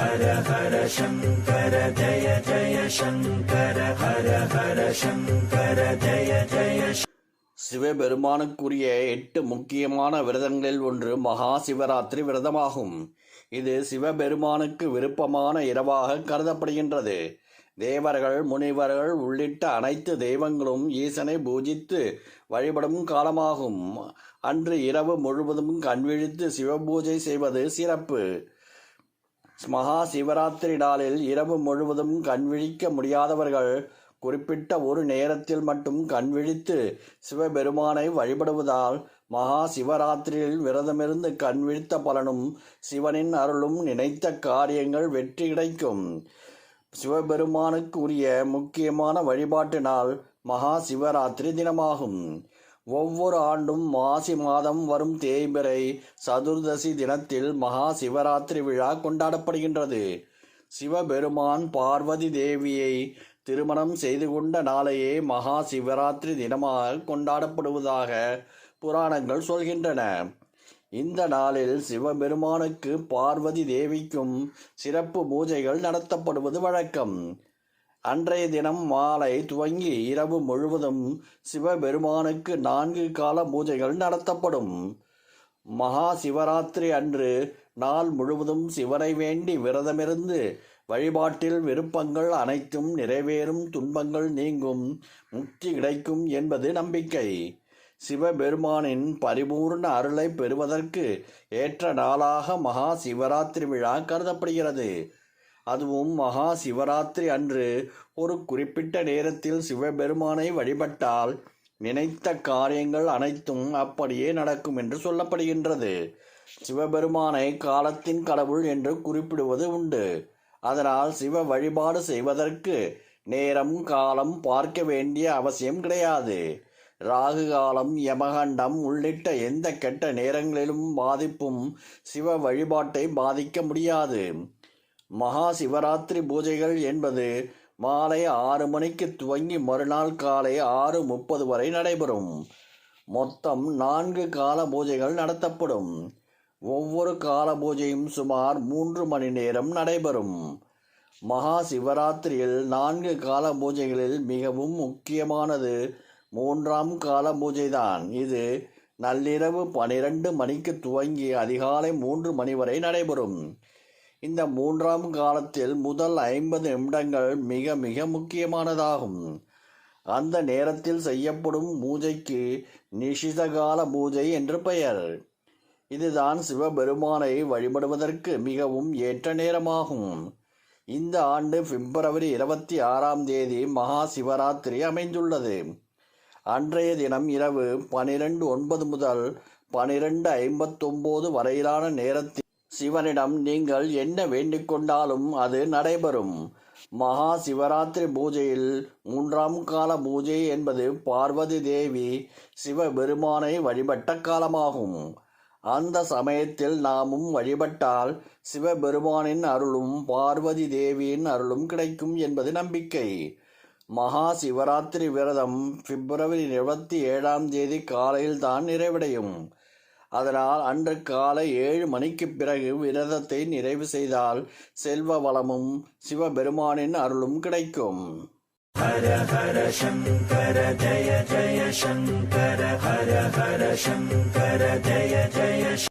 ஹர ஹர சங்கர ஜய ஜய சங்கர ஹர ஹர சங்கர ஜய ஜய சிவபெருமானுக்குரிய எட்டு முக்கியமான விரதங்களில் ஒன்று மகா சிவராத்திரி விரதமாகும். இது சிவபெருமானுக்கு விருப்பமான இரவாக கருதப்படுகின்றது. தேவர்கள் முனிவர்கள் உள்ளிட்ட அனைத்து தெய்வங்களும் ஈசனை பூஜித்து வழிபடும் காலமாகும். அன்று இரவு முழுவதும் கண்விழித்து சிவபூஜை செய்வது சிறப்பு. மகா சிவராத்திரி நாளில் இரவு முழுவதும் கண்விழிக்க முடியாதவர்கள் குறிப்பிட்ட ஒரு நேரத்தில் மட்டும் கண்விழித்து சிவபெருமானை வழிபடுவதால் மகா சிவராத்திரியில் விரதமிருந்து கண்விழித்த பலனும் சிவனின் அருளும் நினைத்த காரியங்கள் வெற்றி கிடைக்கும். சிவபெருமானுக்கு உரிய முக்கியமான வழிபாட்டினால் மகா சிவராத்திரி தினமாகும். ஒவ்வொரு ஆண்டும் மாசி மாதம் வரும் தேய்பிறை சதுர்தசி தினத்தில் மகா சிவராத்திரி விழா கொண்டாடப்படுகின்றது. சிவபெருமான் பார்வதி தேவியை திருமணம் செய்து கொண்ட நாளையே மகா சிவராத்திரி தினமாக கொண்டாடப்படுவதாக புராணங்கள் சொல்கின்றன. இந்த நாளில் சிவபெருமானுக்கு பார்வதி தேவிக்கும் சிறப்பு பூஜைகள் நடத்தப்படுவது வழக்கம். அன்றைய தினம் மாலை துவங்கி இரவு முழுவதும் சிவபெருமானுக்கு நான்கு கால பூஜைகள் நடத்தப்படும். மகா சிவராத்திரி அன்று நாள் முழுவதும் சிவனை வேண்டி விரதமிருந்து வழிபாட்டில் விருப்பங்கள் அனைத்தும் நிறைவேறும் துன்பங்கள் நீங்கும் முக்தி கிடைக்கும் என்பது நம்பிக்கை. சிவபெருமானின் பரிபூர்ண அருளை பெறுவதற்கு ஏற்ற நாளாக மகா சிவராத்திரி விழா கருதப்படுகிறது. அதுவும் மகா சிவராத்திரி அன்று. ஒரு குறிப்பிட்ட நேரத்தில் சிவபெருமானை வழிபட்டால் நினைத்த காரியங்கள் அனைத்தும் அப்படியே நடக்கும் என்று சொல்லப்படுகின்றது. சிவபெருமானை காலத்தின் கடவுள் என்று குறிப்பிடுவது உண்டு. அதனால் சிவ வழிபாடு செய்வதற்கு நேரம் காலம் பார்க்க வேண்டிய அவசியம் கிடையாது. ராகு காலம் யமகண்டம் உள்ளிட்ட எந்த கெட்ட நேரங்களிலும் பாதிப்பும் சிவ வழிபாட்டை பாதிக்க முடியாது. மகா சிவராத்திரி பூஜைகள் என்பது மாலை ஆறு மணிக்கு துவங்கி மறுநாள் காலை ஆறு முப்பது வரை நடைபெறும். மொத்தம் நான்கு கால பூஜைகள் நடத்தப்படும். ஒவ்வொரு கால பூஜையும் சுமார் மூன்று மணி நேரம் நடைபெறும். மகா சிவராத்திரியில் நான்கு கால பூஜைகளில் மிகவும் முக்கியமானது மூன்றாம் கால பூஜைதான். இது நள்ளிரவு பனிரெண்டு மணிக்கு துவங்கி அதிகாலை மூன்று மணி வரை நடைபெறும். இந்த மூன்றாம் காலத்தில் முதல் ஐம்பது நிமிடங்கள் மிக மிக முக்கியமானதாகும். அந்த நேரத்தில் செய்யப்படும் பூஜைக்கு நிஷிதகால பூஜை என்று பெயர். இதுதான் சிவபெருமானை வழிபடுவதற்கு மிகவும் ஏற்ற நேரமாகும். இந்த ஆண்டு பிப்ரவரி இருபத்தி ஆறாம் தேதி மகா சிவராத்திரி அமைந்துள்ளது. அன்றைய தினம் இரவு பனிரெண்டு ஒன்பது முதல் பனிரெண்டு ஐம்பத்தொம்போது வரையிலான நேரத்தில் சிவனிடம் நீங்கள் என்ன வேண்டிக் கொண்டாலும் அது நடைபெறும். மகா சிவராத்திரி பூஜையில் மூன்றாம் கால பூஜை என்பது பார்வதி தேவி சிவபெருமானை வழிபட்ட காலமாகும். அந்த சமயத்தில் நாமும் வழிபட்டால் சிவபெருமானின் அருளும் பார்வதி தேவியின் அருளும் கிடைக்கும் என்பது நம்பிக்கை. மகா சிவராத்திரி விரதம் பிப்ரவரி இருபத்தி ஏழாம் தேதி காலையில் தான் நிறைவடையும். அதனால் அன்று காலை ஏழு மணிக்கு பிறகு விரதத்தை நிறைவு செய்தால் செல்வ வளமும் சிவபெருமானின் அருளும் கிடைக்கும். ஹர ஹர சங்கர ஜய ஜய சங்கர ஹர ஹர சங்கர ஜய ஜய